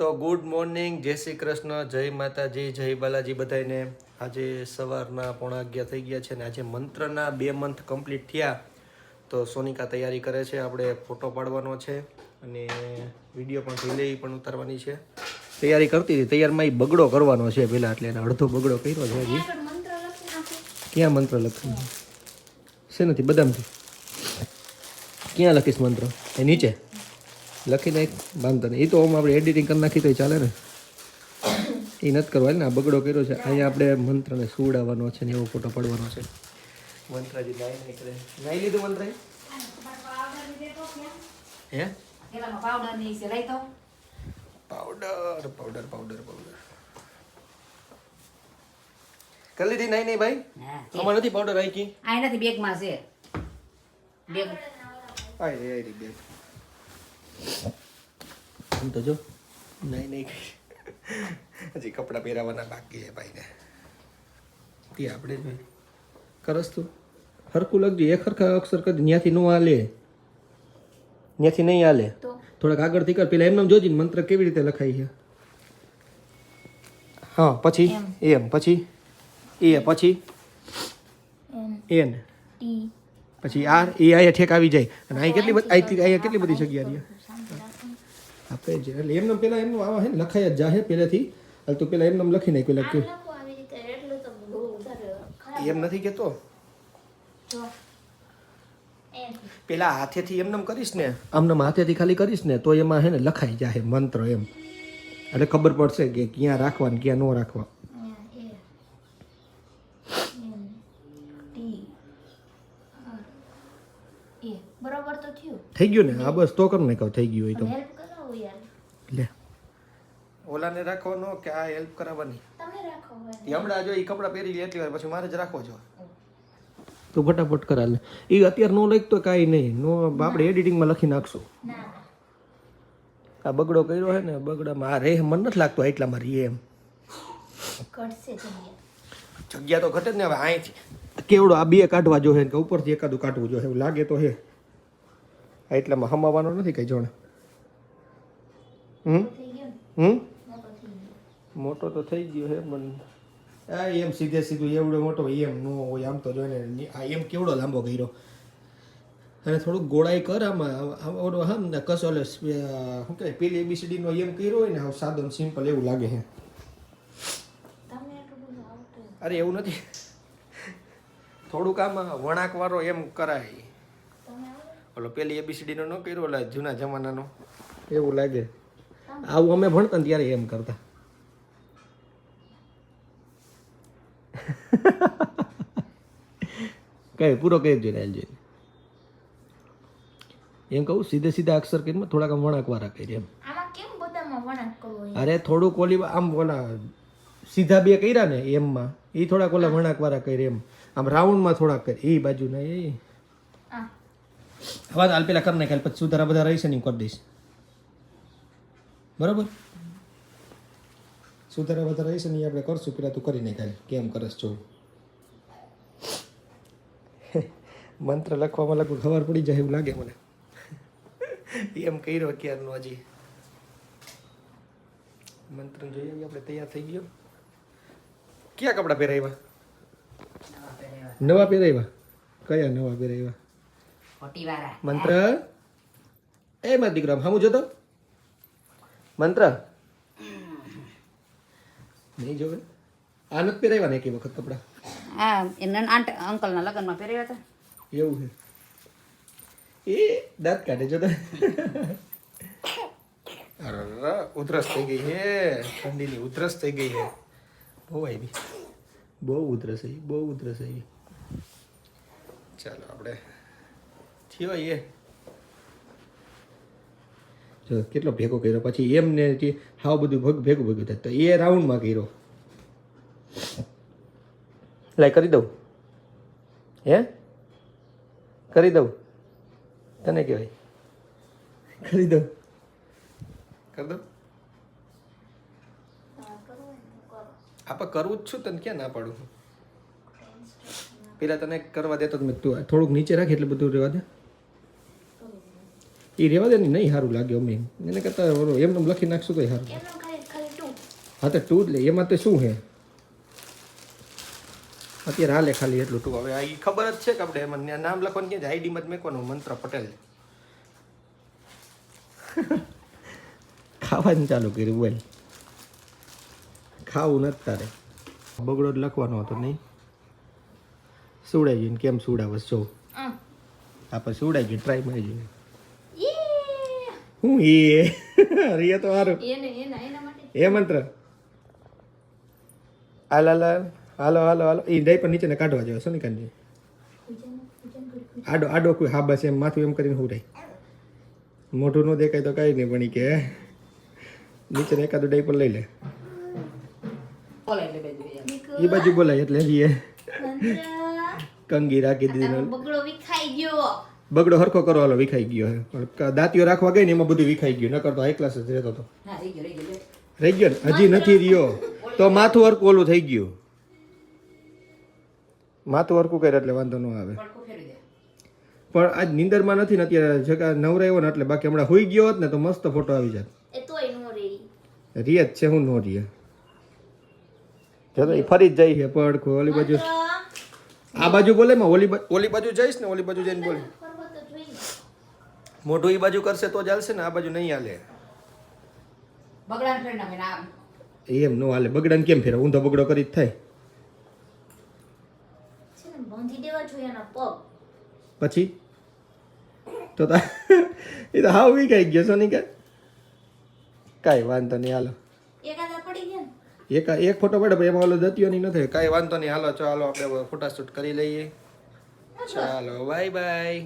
તો good morning જય શ્રી કૃષ્ણ જય માતાજી જય બાલાજી બધાને આજે સવારના પોણા અગિયાર થઈ ગયા છે ને આજે મંત્રના બે મંથ કમ્પ્લીટ થયા. તો સોનિકા તૈયારી કરે છે આપણે ફોટો પાડવાનો છે અને વીડિયો પણ રિલે પણ ઉતારવાની છે. તૈયારી કરતી હતી તૈયારમાં એ બગડો કરવાનો છે પહેલાં એટલે એને અડધો બગડો કર્યો છે હજી. ક્યાં મંત્ર લખવાનું છે નથી બદામથી. ક્યાં લખીશ મંત્ર? એ નીચે. લખી નાખ વાંધો નહીં. એ તો આમ આપણે એડિટિંગ કરી નાખી તો ચાલે ને. એ નથી કરવા ને આ બગડો કર્યો છે. અહીંયા આપણે મંત્રને સુવડાવવાનો છે ને એવો ફોટો પડવાનો છે. મંત્રજી નાઈ નહીં કરે નાઈ લીધું મંત્ર હે? પાવડર પાવડર પાવડર પાવડર કરી લીધી નાઈ નહીં ભાઈ? અમારે નથી પાવડર આઈ આ નથી બેગમાં છે. બેગ આઈ રે રે બેગ આમ તો જો નહીં નહીં. હજી કપડાં પહેરાવાના બાકી છે ભાઈને. તે આપણે જ ભાઈ કરસ તું. હરખું લખજે. એક હરખા અક્ષર કરી ત્યાંથી ન હાલે. ત્યાંથી નહીં હાલે. થોડાક આગળથી કર. પેલા એમને જોજી મંત્ર કેવી રીતે લખાય છે. હા પછી? એમ. એમ. પછી? એ પછી? એન. પછી આર. એ અહીંયા ઠેક આવી જાય. અને અહીં કેટલી બધી અહીંથી અહીંયા કેટલી બધી જગ્યા રહી આપણે જ એટલે એમને પેલા એમનું આવા હે ને લખાય જ જાહે પહેલેથી. હાલ તો પેલા એમને લખી નાખ્યું એટલે કે એમ નથી કેતો? પેલા હાથેથી એમને કરીશ ને? આમને હાથેથી ખાલી કરીશ ને તો એમાં હે ને લખાઈ જાહે મંત્ર એમ. એટલે ખબર પડશે કે ક્યાં રાખવા ને ક્યાં ન રાખવા. T A. બરોબર તો થયું. થઈ ગયું ને? હા બસ તો કર ને કહું થઈ ગયું હોય તો. યાર લે. ઓલાને રાખવાનો કે આ હેલ્પ કરાવવાની. તમે રાખો એ હમણાં જો એ કપડાં પહેરી લે એટલી વાર પછી મારે જ રાખવો જો તો ફટાફટ કરા લે. એ અત્યારે નો લખ તો કાંઈ નહીં. નો આપણે એડિટિંગમાં લખી નાખશું. આ બગડો કર્યો હે ને બગડામાં આ રે મને નથી લાગતું એટલામાં રે એમ. જગ્યા. જગ્યા તો ઘટે જ ને હવે અહીંથી. કેવડો આ બે કાઢવા જોઈએ કે ઉપરથી એકાદું કાઢવું જોઈએ એવું લાગે તો હે. આ એટલામાં હમાવાનો નથી કઈ જોણે. હમ? હમ? મોટો થઈ ગયો મોટો તો થઈ ગયો હે પણ આ એમ સીધે સીધું એવડો મોટો એમ નો હોય આમ તો જોઈને આ એમ કેવડો લાંબો કર્યો. અને થોડુંક ગોળાઈ કર આમાં ઓલો હમ ને કસો ઓલો શું કહેવાય પેલી એબીસીડી નો એમ કર્યો હોય ને હવે સાદો સિમ્પલ એવું લાગે છે તમને એટલું બધું આવતું અરે એવું નથી. થોડુંક આમાં વણાક વાળો એમ કરાય. ઓલો પેલી એબીસીડી નો ન કર્યો ઓલા જૂના જમાનાનો? એવું લાગે. આવું અમે ભણતા ત્યારે એમ કરતા. કઈ પૂરો કહી જોઈએ એલ જોઈને. એમ કહું સીધે સીધા અક્ષર કરીને થોડાક આમ વણાક વાળા કરી એમ? અરે થોડુંક ઓલી આમ ઓલા સીધા બે કર્યા ને એમમાં એ થોડાક ઓલા વણાક વાળા કરી એમ. આમ રાઉન્ડમાં થોડાક કરી એ બાજુ ને એ હવે હાલ પેલા કરી નાખે પછી સુધારા બધા રહેશે ને હું કરી દઈશ. બરાબર? સુધારા વધારે હશે ને એ આપણે કરશું. પેલા તું કરી કાલે કેમ કરસ છો? મંત્ર લખવામાં લગભગ ખબર પડી જાય એવું લાગે મને. એમ કર્યો ક્યારનો હજી. મંત્ર જોઈએ આપણે તૈયાર થઈ ગયો. ક્યાં કપડાં પહેરાવ્યા? નવા પહેરાવ્યા? કયા નવા પહેરાવ્યા? મંત્ર? એ મારા દીકરા આમ જોતો? મંત્ર? નહીં જોવે? આ નથી પહેરાવ્યા ને એક વખત કપડાં? હા એમના આંટ અંકલના લગ્નમાં પહેર્યા હતા. એવું છે. એ દાંત કાઢે જો અરે ઉધરસ થઈ ગઈ છે. ઠંડીની ઉધરસ થઈ ગઈ છે. બહુ આવી. બહુ ઉધરસ આવી બહુ ઉધરસ આવી. ચાલો આપણે થયો એ. કેટલો ભેગો કર્યો? પછી એમને જે હાવ બધું ભગ ભેગું ભેગું થાય. તો એ રાઉન્ડમાં કર્યો. લાઈ કરી દઉં. હે? કરી દઉં. તને કહેવાય. કરી દઉં. કરી દઉં? આપણે કરવું જ છું તને ક્યાં ના પાડું? પેલા તને કરવા દેતો મેં તું થોડુંક નીચે રાખી એટલે બધું રહેવા દે. એ રહેવા દે ને નહીં સારું લાગે અમે એને કરતાં એમ એમને લખી નાખશું તો સારું હા તો ટુ જ લે એમાં તો શું છે અત્યારે હાલે ખાલી એટલું ટુ હવે આ ઈ ખબર જ છે કે આપણે એમાં નામ લખવાનું ક્યાં આઈડીમાં જ મેકવાનું મંત્ર પટેલ ખાવાનું ચાલુ કર્યું બોલ ખાવું નથી તારે બગડો જ લખવાનો હતો નહીં સુવડાઈ ગયું ને કેમ સુડાવશો જો આપણે સુવડાઈ ગયું ટ્રાય મારી જોઈએ હું એ રિયા તો હારું. એ મંત્ર. હાલ હાલ હાલ. હાલો હાલો એ ડાઈ પર નીચે ને કાઢવા જાવ સોનિકાંતજી આડો આડો કોઈ હા બસ એમ માથું એમ કરીને હું મોઢું ન દેખાય તો કઈ નહીં પણ કે. નીચે ને એકાદું ડાઈ પર લઈ લે. એ બાજુ બોલાય એટલે કંગી રાખી દીધી બગડો વિખાઈ ગયો. બગડો હરખો કરો હાલો વિખાઈ ગયો હે. પણ દાંતીઓ રાખવા ગઈ ને એમાં બધું વિખાઈ ગયું નકર તો હાઈ ક્લાસ જ રહેતો હતો. રહી ગયો રહી ગયો લે. રહી ગયો ને? હજી નથી રહ્યો. તો માથું હરખું ઓલું થઈ ગયું. માથું હરખું કરે એટલે વાંધો ન આવે. પણ આજ નિંદરમાં નથી ને અત્યારે જગા નવરાયો ને એટલે બાકી હમણાં હોઈ ગયો હોત ને તો મસ્ત ફોટો આવી જાત. એ તોય નો રે રિયા જ છે હું નો રિયા. ચલો એ ફરી જ જાય છે પડખું ઓલી બાજુ. આ બાજુ બોલે માં ઓલી ઓલી બાજુ જઈશ ને ઓલી બાજુ જઈને બોલે. જોઈએ મોઢું એ બાજુ કરશે તો ચાલશે ને આ બાજુ નહીં હાલે. બગડાને ફેર ને આમ. એમ નો હાલે બગડાને કેમ ફેરવ ઊંધો બગડો કરી જ થાય. છે ને બાંધી દેવા જોઈએ એના પગ. પછી? તો તા એ તો હાવ વીકાઈ ગયો સોની કે કાંઈ વાંધો નહીં હાલો. એકાદા પડી ગયા એક એક ફોટો પડે પણ એમાં ઓલો દત્યો નહીં નથી કાંઈ વાંધો નહીં હાલો ચાલો આપણે ફોટા શૂટ કરી લઈએ. ચાલો બાય બાય.